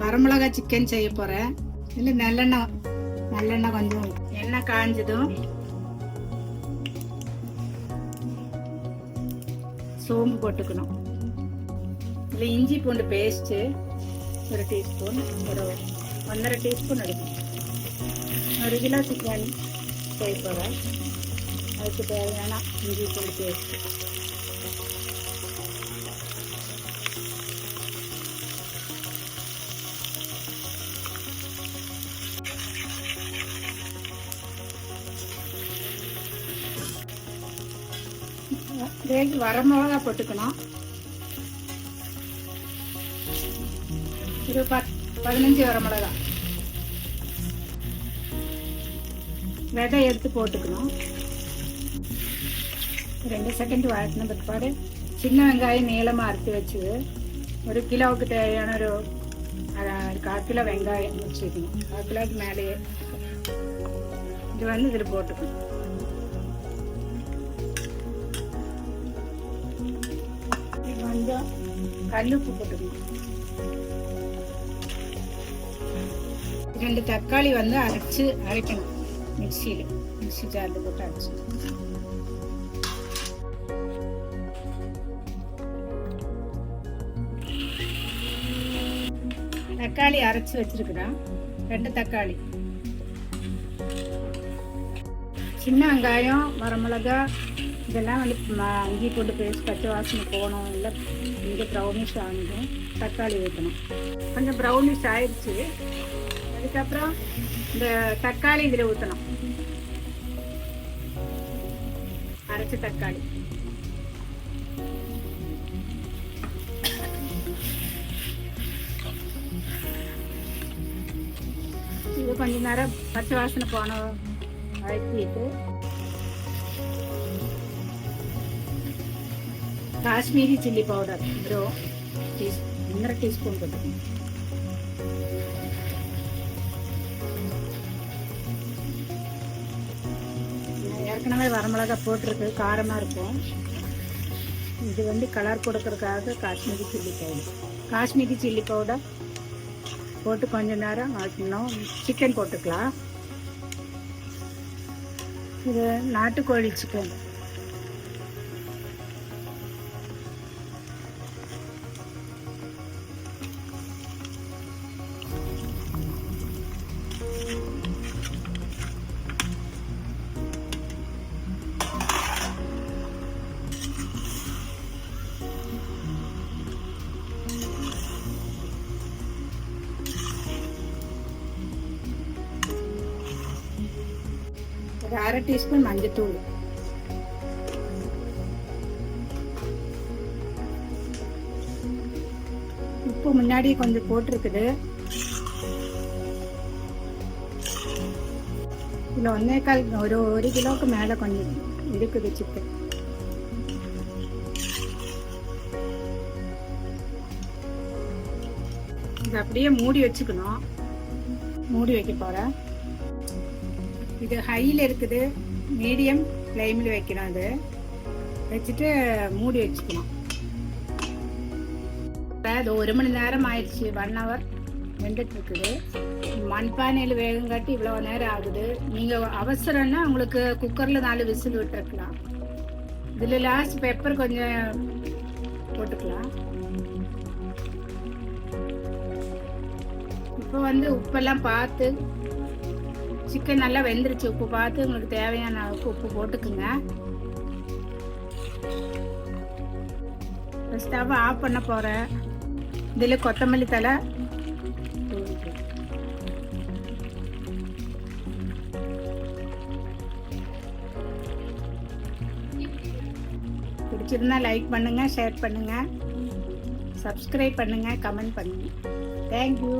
வரமிளகா சிக்கன் செய்ய போறேன். இல்லை நல்லெண்ணெய் நல்லெண்ணெய் கொஞ்சம் எண்ணெய் காஞ்சதும் சோம்பு போட்டுக்கணும். இதில் இஞ்சி பூண்டு பேஸ்ட்டு ஒரு டீஸ்பூன் ஒரு ஒன்றரை டீஸ்பூன் எடுக்கணும் ஒரு கிலோ சிக்கன் செய்ய போகிறேன் அதுக்கு தேவையான இஞ்சி பூண்டு பேஸ்ட்டு வேக வர மிளகா போட்டுக்கணும். ஒரு பத் பதினஞ்சு வர மிளகா. விதை எடுத்து போட்டுக்கணும். ரெண்டு செகண்ட் வழக்கின பிற்பாடு சின்ன வெங்காயம் நீளமாக அறுத்து வச்சு ஒரு கிலோவுக்கு தேவையான ஒரு அரை- கால் கிலோ வெங்காயம் வச்சுக்கணும். கால் கிலோவுக்கு மேலேயே. இது வந்து இதில் போட்டுக்கணும். கொஞ்சம் கல்லுப்பு போட்டுக்கணும். ரெண்டு தக்காளி வந்து அரைச்சு அரைக்கணும் மிக்சியில். மிக்சி ஜாரில் போட்டு அரைச்சு. தக்காளி அரைச்சு வச்சிருக்கிறேன் ரெண்டு தக்காளி. சின்ன வெங்காயம் வரமிளகா இதெல்லாம் வந்து ம- இஞ்சி போட்டு பேஸ்ட் பச்சை வாசனை போகணும். இல்லை இங்கே ப்ரௌனிஷ் ஆகணும் தக்காளி ஊற்றணும் கொஞ்சம் ப்ரௌனிஷ் ஆயிடுச்சு. அதுக்கப்புறம் இந்த தக்காளி இதில் ஊற்றணும் அரைச்ச தக்காளி. இது கொஞ்ச நேரம் பச்சை வாசனை போன வதக்கிட்டு காஷ்மீரி சில்லி பவுடர். ப்ரோ டீஸ் ஒன்றரை டீஸ்பூன் போட்டுக்கணும் நான் ஏற்கனவே வரமிளகா போட்டிருக்கு காரமாக இருக்கும். இது வந்து கலர் கொடுக்கறதுக்காக Kashmiri chilli powder. Kashmiri chilli powder போட்டு கொஞ்ச நேரம் ஆட்டணும் சிக்கன் போட்டுக்கலாம். இது நாட்டுக்கோழி சிக்கன். ஒரு அரை டீஸ்பூன் மஞ்சத்தூள். உப்பு முன்னாடி கொஞ்சம் போட்டிருக்குது. இதில் ஒன்னே கால் ஒரு ஒரு கிலோவுக்கு மேலே கொஞ்சம் இருக்குது சிக்கன். இது அப்படியே மூடி வச்சுக்கணும். மூடி வைக்க போகிறேன். இது ஹையில் இருக்குது. மீடியம் ஃப்ளேமில் வைக்கணும் அது வச்சுட்டு மூடி வச்சுக்கணும். இப்போ அது ஒரு மணி நேரம் ஆயிடுச்சு. ஒன் ஹவர் வெந்துட்டு இருக்குது மண்பானையில் வேகம் காட்டி இவ்வளோ நேரம் ஆகுது. நீங்கள் அவசரம்னா உங்களுக்கு குக்கரில் நாலு விசில் விட்டுருக்கலாம். இதில் லாஸ்ட் பெப்பர் கொஞ்சம் போட்டுக்கலாம். இப்போ வந்து உப்பெல்லாம் பார்த்து சிக்கன் நல்லா வெந்துருச்சு. உப்பு பார்த்து உங்களுக்கு தேவையான அளவுக்கு உப்பு போட்டுக்குங்க. ஸ்டவ் ஆஃப் பண்ண போகிறேன் இதில் கொத்தமல்லி தலை பிடிச்சிருந்தா லைக் பண்ணுங்க ஷேர் பண்ணுங்க. சப்ஸ்கிரைப் பண்ணுங்க கமெண்ட் பண்ணுங்க. தேங்க்யூ